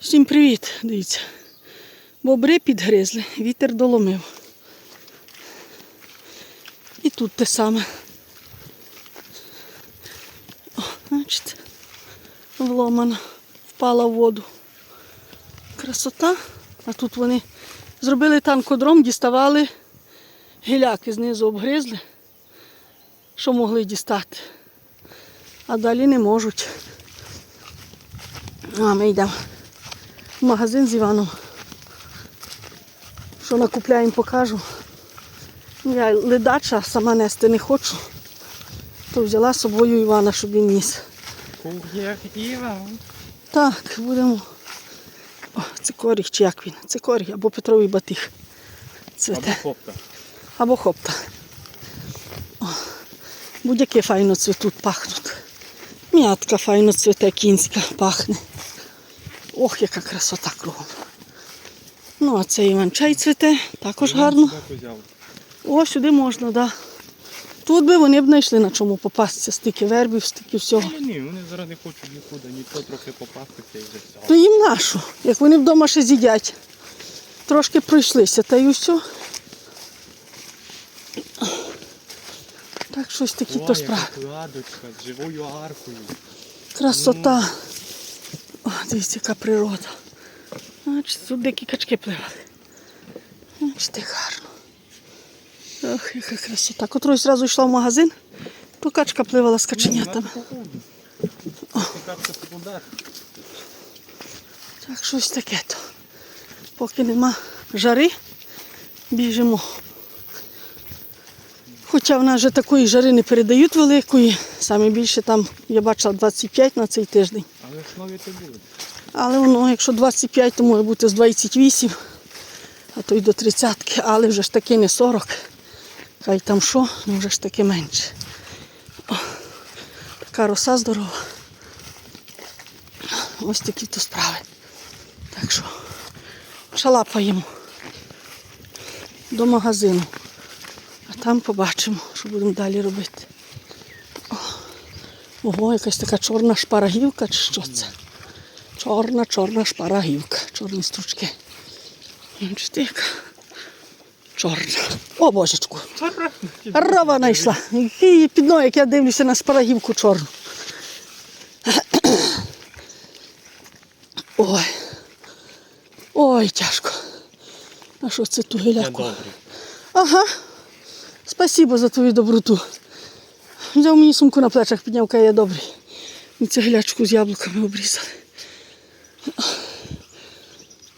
Всім привіт, дивіться. Бобри підгризли, вітер доломив. І тут те саме. О, бачите, вломана, впала в воду. Красота. А тут вони зробили танкодром, діставали гіляки знизу обгризли, що могли дістати. А далі не можуть. А ми йдемо в магазин з Іваном. Що накупляємо, покажу. Я ледача сама нести не хочу. То взяла з собою Івана, щоб він ніс. Кур'єр Іван. Так, будемо. О, цикорій, чи як він? Цикорій або Петровий батіг. Цвете. Або хопка. Або хопта. О, будь-яке файно цвітуть, пахнуть. М'ятка файно цвіте, кінська пахне. Ох, яка красота кругом. Ну, а це іван-чай цвіте, також гарно. О, сюди можна, так. Да. Тут би вони б знайшли на чому попастися, стільки вербів, стільки всього. Ну, ні, вони зараз не хочуть нікуди, ніхто трохи попастися і вже все. То їм нашу, як вони вдома ще з'їдять. Трошки пройшлися, та й усе. Так щось такі то справи. кладочка з живою аркою. Красота. О, дивіться, яка природа. Бачите, тут дикі качки пливали. Бачите, гарно. Ох, яка красота. Котрою зразу йшла в магазин, то качка пливала з каченятами. Так, щось таке то. Поки нема жари, біжимо. Хоча в нас вже такої жари не передають великої. Саме більше там я бачила 25 на цей тиждень. Але воно, якщо 25, то може бути з 28, а то й до 30, але вже ж таки не 40. Хай там що, ну вже ж таки менше. О, така роса здорова. Ось такі то справи. Так що шалапаємо до магазину. А там побачимо, що будемо далі робити. Ого, якась така чорна шпарагівка чи що це? Чорна, чорна шпарагівка, чорні стручки. Бачите, яка чорна. О, божечку. Рава знайшла. Який під ноги, як я дивлюся на шпарагівку чорну. Ой. Ой, тяжко. А що це ту добрий. Ага. Спасибо за твою доброту. Взяв мені сумку на плечах, підняв, каже, я добрий. Ми цеглячку з яблуками обрізали.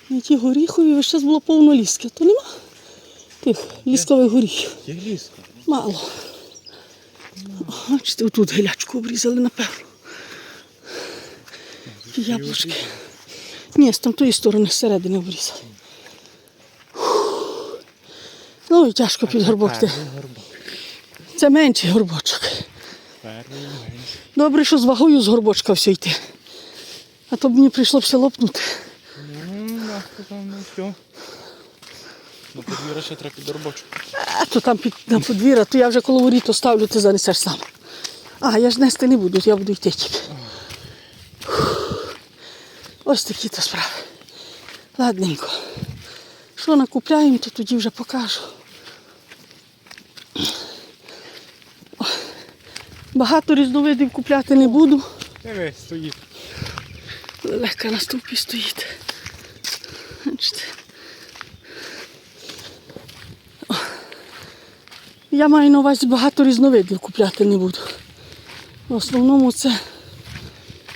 На ті горіхові весь час було повно ліски. То нема тих ліскових горіхів. Мало. Бачите, отут гелячку обрізали, напевно. Ті Яблучки. Ні, з там тої сторони зсередини обрізали. Ну і тяжко під горбок. Це менший горбочок. Добре, що з вагою з горбочка все йти. А то б мені прийшлося лопнути. Ну, там все. На подвір'я ще треба під робочу. А то там під на подвір'я, то я вже коло воріт ставлю, ти занесеш сам. А, я ж нести не буду, я буду йти тільки. Ось такі то справи. Ладненько. Що накупляємо, то тоді вже покажу. Багато різновидів купляти не буду. Дивись, стоїть. Легка на стовпі стоїть. Я маю на увазі багато різновидів купляти не буду. В основному це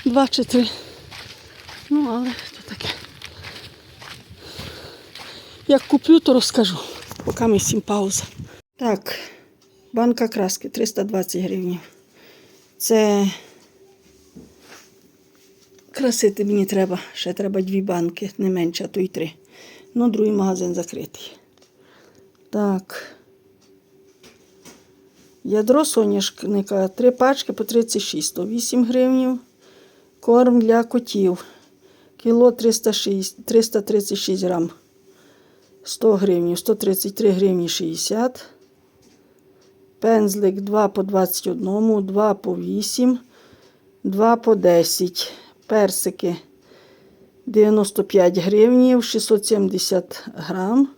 два чи три. Ну, але то таке. Як куплю, то розкажу. Поки ми всім пауза. Так, банка краски 320 гривень. Це Красити мені треба. Ще треба дві банки, не менше, а то й три. Ну, другий магазин закритий. Так. Ядро соняшника. Три пачки по 36, 108 гривень. Корм для котів. Кіло 306, 336 грам. 100 гривень, 133 гривні 60. Пензлик 2 по 21, 2 по 8, 2 по 10. Персики 95 гривнів, 670 грам.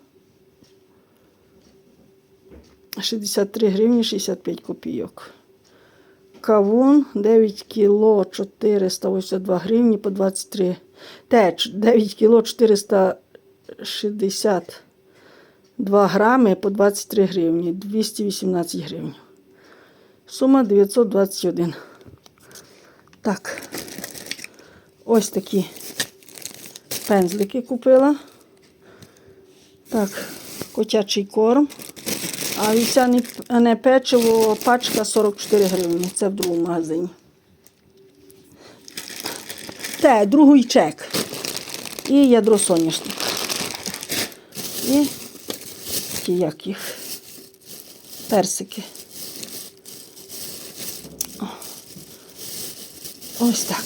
63 гривні 65 копійок. Кавун 9 кіло 482 гривні по 23. Теч 9 кіло 462 грами по 23 гривні. 218 гривень. Сума 921. Так. Ось такі пензлики купила. Так, котячий корм. А вівсяне не печиво пачка 44 гривні. Це в другому магазині. Те, другий чек. І ядро соняшник. І ті як їх. Персики. О. Ось так.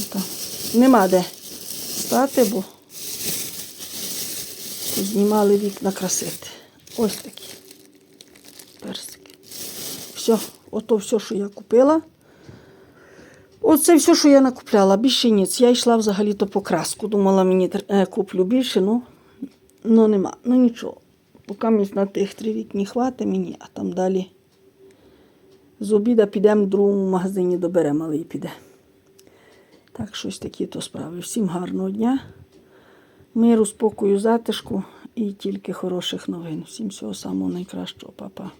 Ото. Нема де стати, бо знімали вікна красити. Ось такі персики. Все, ото все, що я купила. Оце все, що я накупляла, більше ніц. Я йшла взагалі-то по краску. Думала, мені е, куплю більше, ну, ну нема. Ну нічого. Поки на тих три вікні хватить мені, а там далі з обіда підемо в другому магазині доберемо, але і піде. Так, щось такі то справи. Всім гарного дня, миру, спокою, затишку і тільки хороших новин. Всім всього самого найкращого, Па-па.